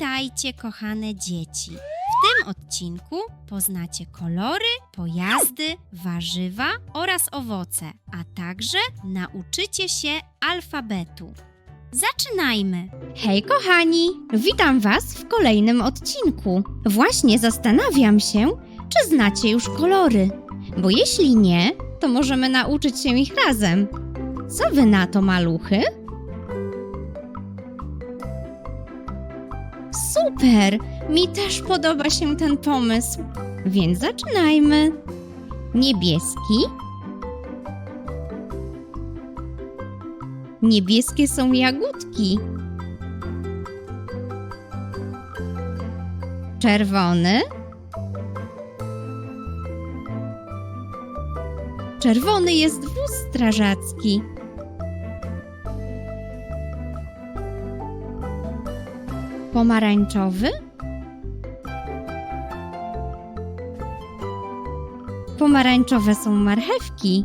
Witajcie, kochane dzieci. W tym odcinku poznacie kolory, pojazdy, warzywa oraz owoce, a także nauczycie się alfabetu. Zaczynajmy! Hej kochani, witam Was w kolejnym odcinku. Właśnie zastanawiam się, czy znacie już kolory, bo jeśli nie, to możemy nauczyć się ich razem. Co Wy na to, maluchy? Super! Mi też podoba się ten pomysł, więc zaczynajmy. Niebieski. Niebieskie są jagódki. Czerwony. Czerwony jest wóz strażacki. Pomarańczowy. Pomarańczowe są marchewki.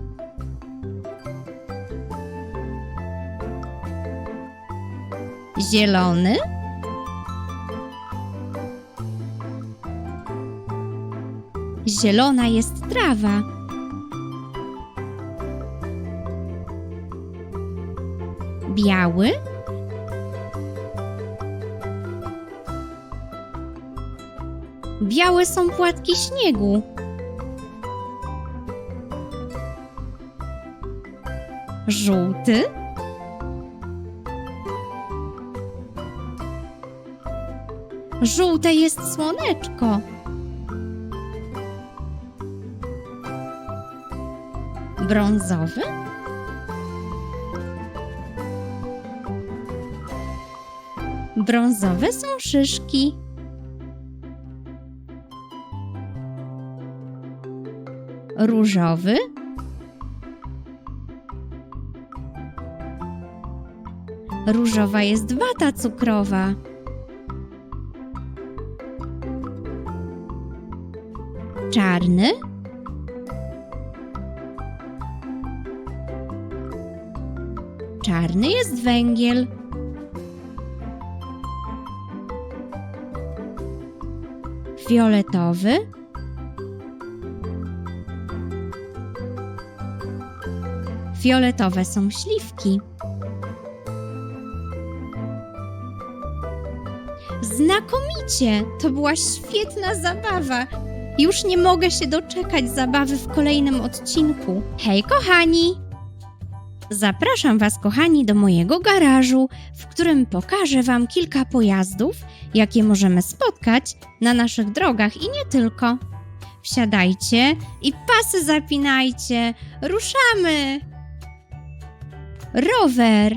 Zielony. Zielona jest trawa. Biały. Białe są płatki śniegu. Żółty. Żółte jest słoneczko. Brązowy. Brązowe są szyszki. Różowy. Różowa jest wata cukrowa. Czarny. Czarny jest węgiel. Fioletowy. Fioletowe są śliwki. Znakomicie! To była świetna zabawa. Już nie mogę się doczekać zabawy w kolejnym odcinku. Hej, kochani! Zapraszam Was, kochani, do mojego garażu, w którym pokażę Wam kilka pojazdów, jakie możemy spotkać na naszych drogach i nie tylko. Wsiadajcie i pasy zapinajcie. Ruszamy! Rower.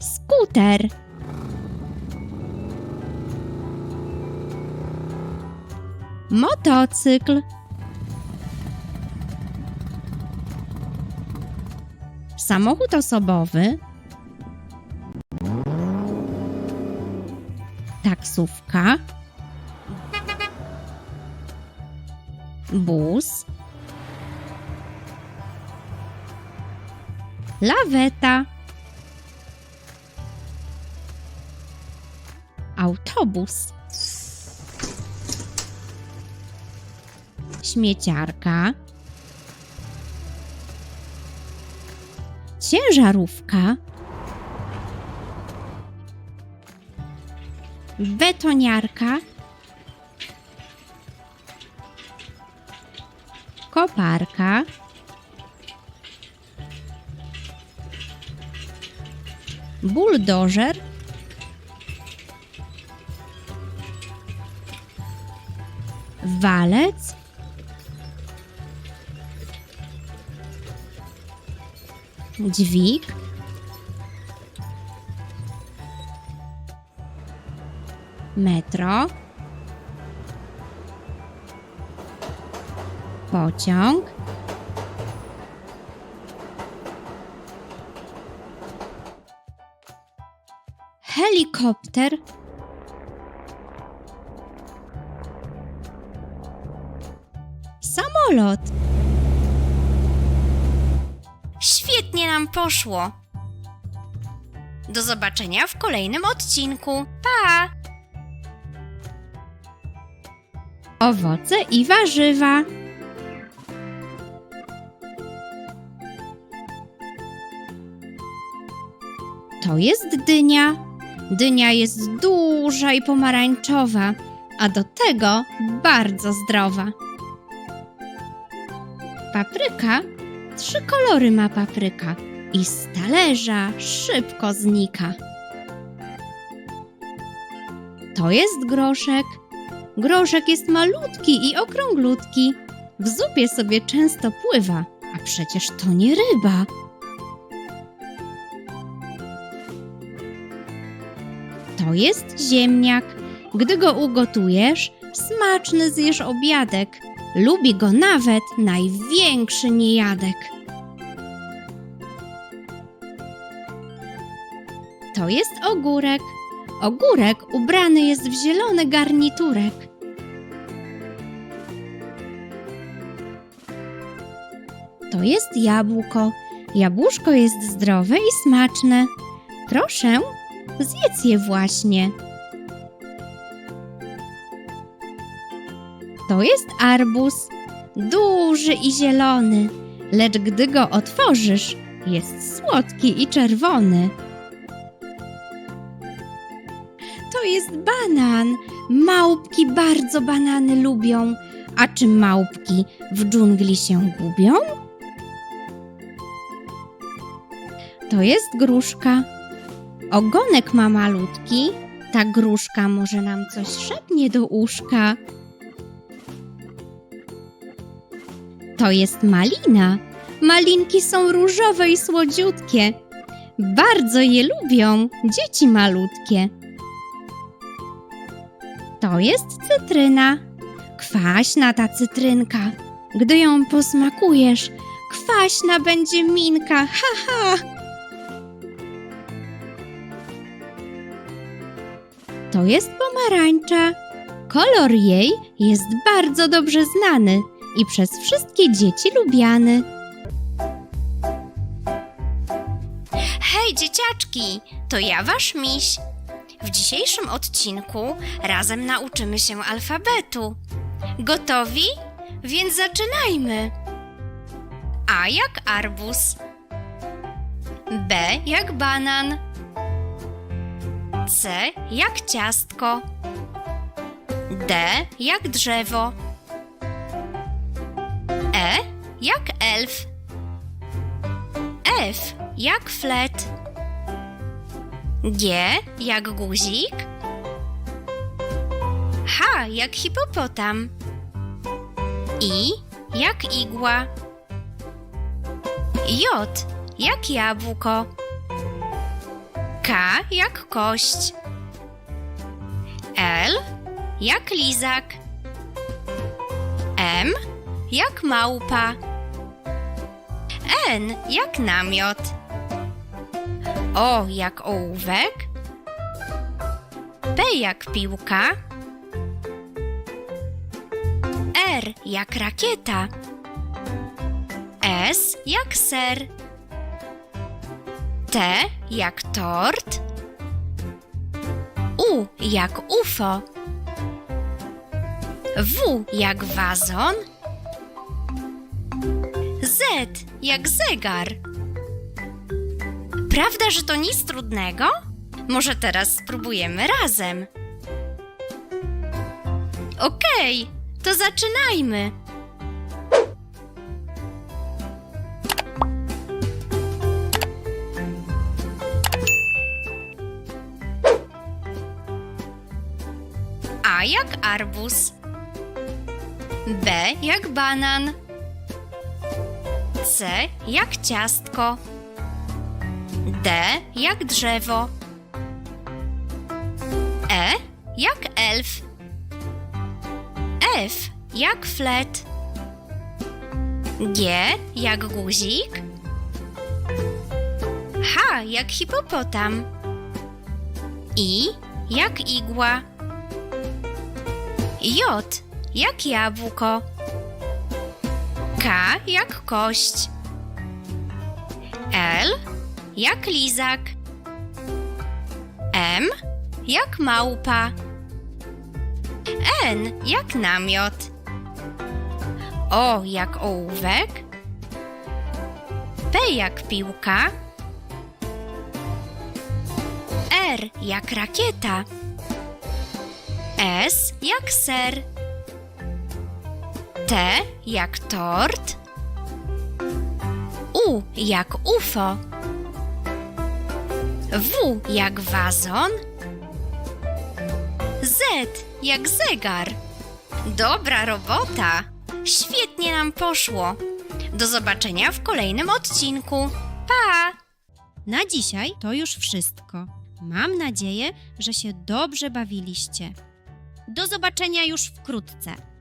Skuter. Motocykl. Samochód osobowy. Taksówka. Bus. Laweta. Autobus. Śmieciarka. Ciężarówka. Betoniarka. Koparka. Buldożer, walec, dźwig, metro, pociąg, helikopter, samolot. Świetnie nam poszło! Do zobaczenia w kolejnym odcinku. Pa! Owoce i warzywa. To jest dynia. Dynia jest duża i pomarańczowa, a do tego bardzo zdrowa. Papryka. Trzy kolory ma papryka i z talerza szybko znika. To jest groszek. Groszek jest malutki i okrąglutki. W zupie sobie często pływa, a przecież to nie ryba. To jest ziemniak. Gdy go ugotujesz, smaczny zjesz obiadek. Lubi go nawet największy niejadek. To jest ogórek. Ogórek ubrany jest w zielony garniturek. To jest jabłko. Jabłuszko jest zdrowe i smaczne. Proszę, zjedz je właśnie. To jest arbuz. Duży i zielony, lecz gdy go otworzysz, jest słodki i czerwony. To jest banan. Małpki bardzo banany lubią. A czy małpki w dżungli się gubią? To jest gruszka. Ogonek ma malutki. Ta gruszka może nam coś szepnie do uszka. To jest malina. Malinki są różowe i słodziutkie. Bardzo je lubią dzieci malutkie. To jest cytryna. Kwaśna ta cytrynka. Gdy ją posmakujesz, kwaśna będzie minka. Ha, ha! To jest pomarańcza. Kolor jej jest bardzo dobrze znany i przez wszystkie dzieci lubiany. Hej, dzieciaczki, to ja wasz miś. W dzisiejszym odcinku razem nauczymy się alfabetu. Gotowi? Więc zaczynajmy. A jak arbuz. B jak banan. C jak ciastko. D jak drzewo. E jak elf. F jak flet. G jak guzik. H jak hipopotam. I jak igła. J jak jabłko. K jak kość. L jak lizak. M jak małpa. N jak namiot. O jak ołówek. P jak piłka. R jak rakieta. S jak ser. T jak tort. U jak UFO. W jak wazon. Z jak zegar. Prawda, że to nic trudnego? Może teraz spróbujemy razem. Okej, to zaczynajmy. A jak arbuz. B jak banan. C jak ciastko. D jak drzewo. E jak elf. F jak flet. G jak guzik. H jak hipopotam. I jak igła. J jak jabłko. K jak kość. L jak lizak. M jak małpa. N jak namiot. O jak ołówek. P jak piłka. R jak rakieta. S jak ser. T jak tort. U jak UFO. W jak wazon. Z jak zegar. Dobra robota. Świetnie nam poszło. Do zobaczenia w kolejnym odcinku. Pa! Na dzisiaj to już wszystko. Mam nadzieję, że się dobrze bawiliście. Do zobaczenia już wkrótce.